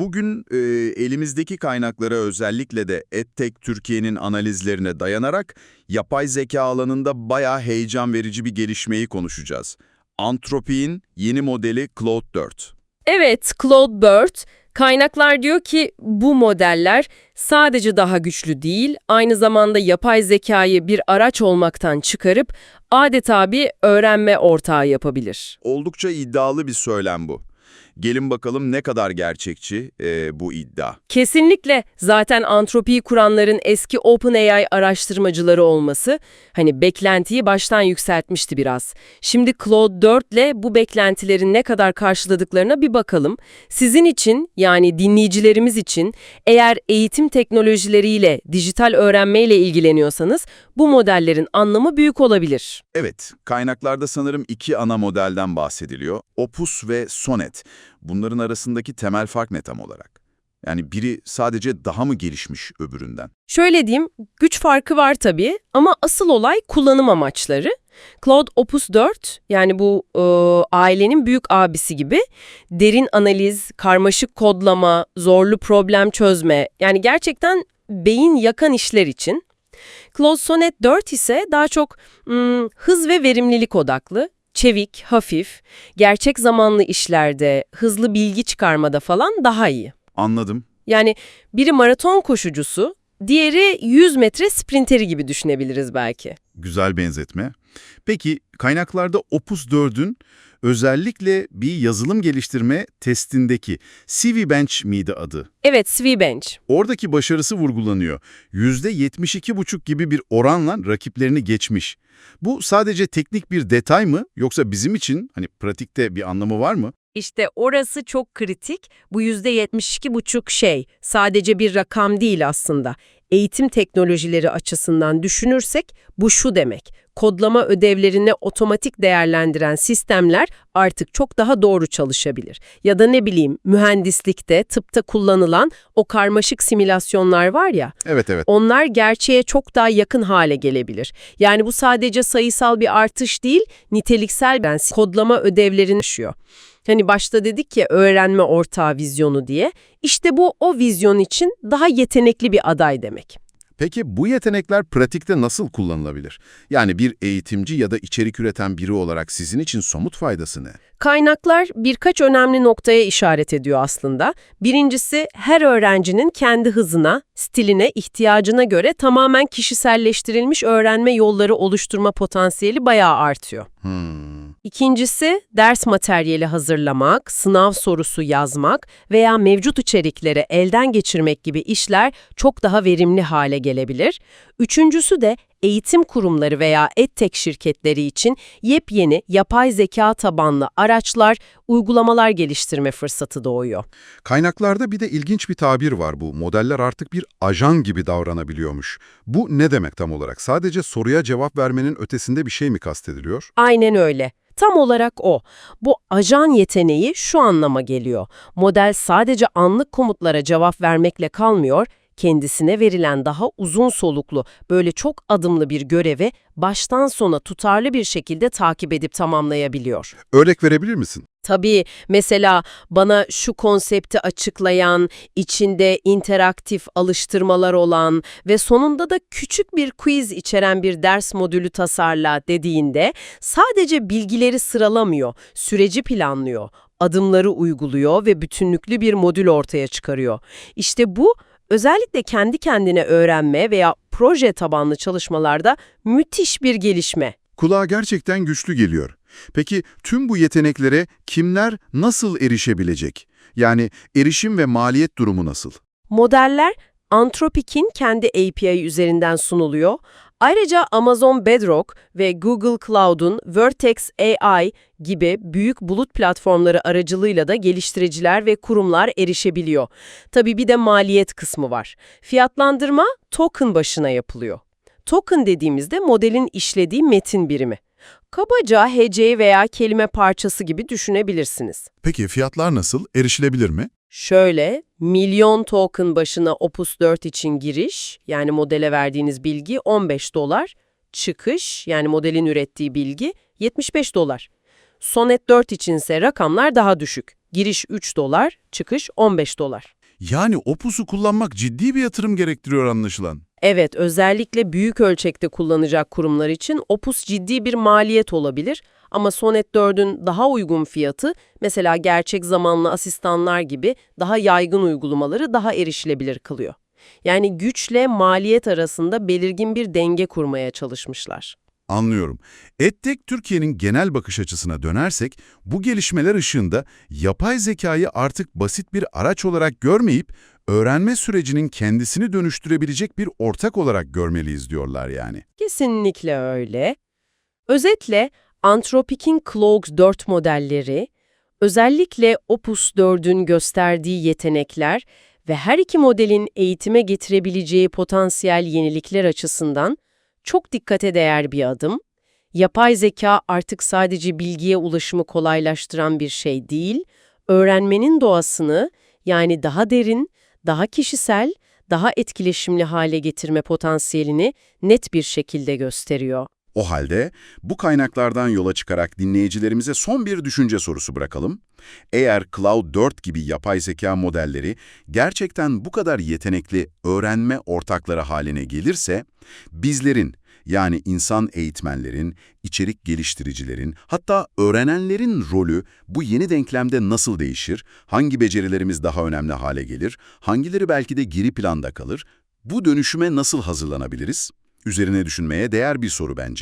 Bugün e, elimizdeki kaynaklara özellikle de EdTech Türkiye'nin analizlerine dayanarak yapay zeka alanında bayağı heyecan verici bir gelişmeyi konuşacağız. Anthropic'in yeni modeli Claude 4. Evet, Claude Bird. Kaynaklar diyor ki bu modeller sadece daha güçlü değil, aynı zamanda yapay zekayı bir araç olmaktan çıkarıp adeta bir öğrenme ortağı yapabilir. Oldukça iddialı bir söylem bu. Gelin bakalım ne kadar gerçekçi e, bu iddia. Kesinlikle zaten antropiyi kuranların eski OpenAI araştırmacıları olması hani beklentiyi baştan yükseltmişti biraz. Şimdi Claude 4 ile bu beklentilerin ne kadar karşıladıklarına bir bakalım. Sizin için yani dinleyicilerimiz için eğer eğitim teknolojileriyle, dijital öğrenmeyle ilgileniyorsanız bu modellerin anlamı büyük olabilir. Evet, kaynaklarda sanırım iki ana modelden bahsediliyor. Opus ve Sonnet. Bunların arasındaki temel fark ne tam olarak? Yani biri sadece daha mı gelişmiş öbüründen? Şöyle diyeyim, güç farkı var tabii ama asıl olay kullanım amaçları. Claude Opus 4 yani bu e, ailenin büyük abisi gibi derin analiz, karmaşık kodlama, zorlu problem çözme yani gerçekten beyin yakan işler için. Claude Sonnet 4 ise daha çok hmm, hız ve verimlilik odaklı, çevik, hafif, gerçek zamanlı işlerde, hızlı bilgi çıkarmada falan daha iyi. Anladım. Yani biri maraton koşucusu, diğeri 100 metre sprinteri gibi düşünebiliriz belki. Güzel benzetme. Peki kaynaklarda Opus 4'ün özellikle bir yazılım geliştirme testindeki Bench miydi adı? Evet, Swebench. Oradaki başarısı vurgulanıyor. %72,5 gibi bir oranla rakiplerini geçmiş. Bu sadece teknik bir detay mı yoksa bizim için hani pratikte bir anlamı var mı? İşte orası çok kritik. Bu %72,5 şey sadece bir rakam değil aslında. Eğitim teknolojileri açısından düşünürsek bu şu demek. Kodlama ödevlerini otomatik değerlendiren sistemler artık çok daha doğru çalışabilir. Ya da ne bileyim mühendislikte, tıpta kullanılan o karmaşık simülasyonlar var ya, Evet evet. onlar gerçeğe çok daha yakın hale gelebilir. Yani bu sadece sayısal bir artış değil, niteliksel ben kodlama ödevlerini yaşıyor. Hani başta dedik ya öğrenme ortağı vizyonu diye. İşte bu o vizyon için daha yetenekli bir aday demek. Peki bu yetenekler pratikte nasıl kullanılabilir? Yani bir eğitimci ya da içerik üreten biri olarak sizin için somut faydası ne? Kaynaklar birkaç önemli noktaya işaret ediyor aslında. Birincisi her öğrencinin kendi hızına, stiline, ihtiyacına göre tamamen kişiselleştirilmiş öğrenme yolları oluşturma potansiyeli bayağı artıyor. Hmm. İkincisi, ders materyali hazırlamak, sınav sorusu yazmak veya mevcut içerikleri elden geçirmek gibi işler çok daha verimli hale gelebilir. Üçüncüsü de eğitim kurumları veya edtech şirketleri için yepyeni yapay zeka tabanlı araçlar, uygulamalar geliştirme fırsatı doğuyor. Kaynaklarda bir de ilginç bir tabir var bu. Modeller artık bir ajan gibi davranabiliyormuş. Bu ne demek tam olarak? Sadece soruya cevap vermenin ötesinde bir şey mi kastediliyor? Aynen öyle. Tam olarak o. Bu ajan yeteneği şu anlama geliyor. Model sadece anlık komutlara cevap vermekle kalmıyor, kendisine verilen daha uzun soluklu, böyle çok adımlı bir görevi baştan sona tutarlı bir şekilde takip edip tamamlayabiliyor. Örnek verebilir misin? Tabii mesela bana şu konsepti açıklayan, içinde interaktif alıştırmalar olan ve sonunda da küçük bir quiz içeren bir ders modülü tasarla dediğinde sadece bilgileri sıralamıyor, süreci planlıyor, adımları uyguluyor ve bütünlüklü bir modül ortaya çıkarıyor. İşte bu özellikle kendi kendine öğrenme veya proje tabanlı çalışmalarda müthiş bir gelişme. Kulağa gerçekten güçlü geliyor. Peki tüm bu yeteneklere kimler nasıl erişebilecek? Yani erişim ve maliyet durumu nasıl? Modeller Anthropic'in kendi API üzerinden sunuluyor. Ayrıca Amazon Bedrock ve Google Cloud'un Vertex AI gibi büyük bulut platformları aracılığıyla da geliştiriciler ve kurumlar erişebiliyor. Tabii bir de maliyet kısmı var. Fiyatlandırma token başına yapılıyor. Token dediğimizde modelin işlediği metin birimi. Kabaca hece veya kelime parçası gibi düşünebilirsiniz. Peki fiyatlar nasıl? Erişilebilir mi? Şöyle, milyon token başına Opus 4 için giriş, yani modele verdiğiniz bilgi 15 dolar, çıkış, yani modelin ürettiği bilgi 75 dolar. Sonnet 4 içinse rakamlar daha düşük, Giriş 3 dolar, çıkış 15 dolar. Yani Opus'u kullanmak ciddi bir yatırım gerektiriyor anlaşılan. Evet, özellikle büyük ölçekte kullanacak kurumlar için Opus ciddi bir maliyet olabilir ama Sonnet 4'ün daha uygun fiyatı, mesela gerçek zamanlı asistanlar gibi daha yaygın uygulamaları daha erişilebilir kılıyor. Yani güçle maliyet arasında belirgin bir denge kurmaya çalışmışlar. Anlıyorum. EdTech Türkiye'nin genel bakış açısına dönersek, bu gelişmeler ışığında yapay zekayı artık basit bir araç olarak görmeyip, öğrenme sürecinin kendisini dönüştürebilecek bir ortak olarak görmeliyiz diyorlar yani. Kesinlikle öyle. Özetle Anthropic'in Claude 4 modelleri, özellikle Opus 4'ün gösterdiği yetenekler ve her iki modelin eğitime getirebileceği potansiyel yenilikler açısından çok dikkate değer bir adım. Yapay zeka artık sadece bilgiye ulaşımı kolaylaştıran bir şey değil, öğrenmenin doğasını yani daha derin, daha kişisel, daha etkileşimli hale getirme potansiyelini net bir şekilde gösteriyor. O halde bu kaynaklardan yola çıkarak dinleyicilerimize son bir düşünce sorusu bırakalım. Eğer Cloud 4 gibi yapay zeka modelleri gerçekten bu kadar yetenekli öğrenme ortakları haline gelirse, bizlerin yani insan eğitmenlerin, içerik geliştiricilerin, hatta öğrenenlerin rolü bu yeni denklemde nasıl değişir, hangi becerilerimiz daha önemli hale gelir, hangileri belki de geri planda kalır, bu dönüşüme nasıl hazırlanabiliriz? Üzerine düşünmeye değer bir soru bence.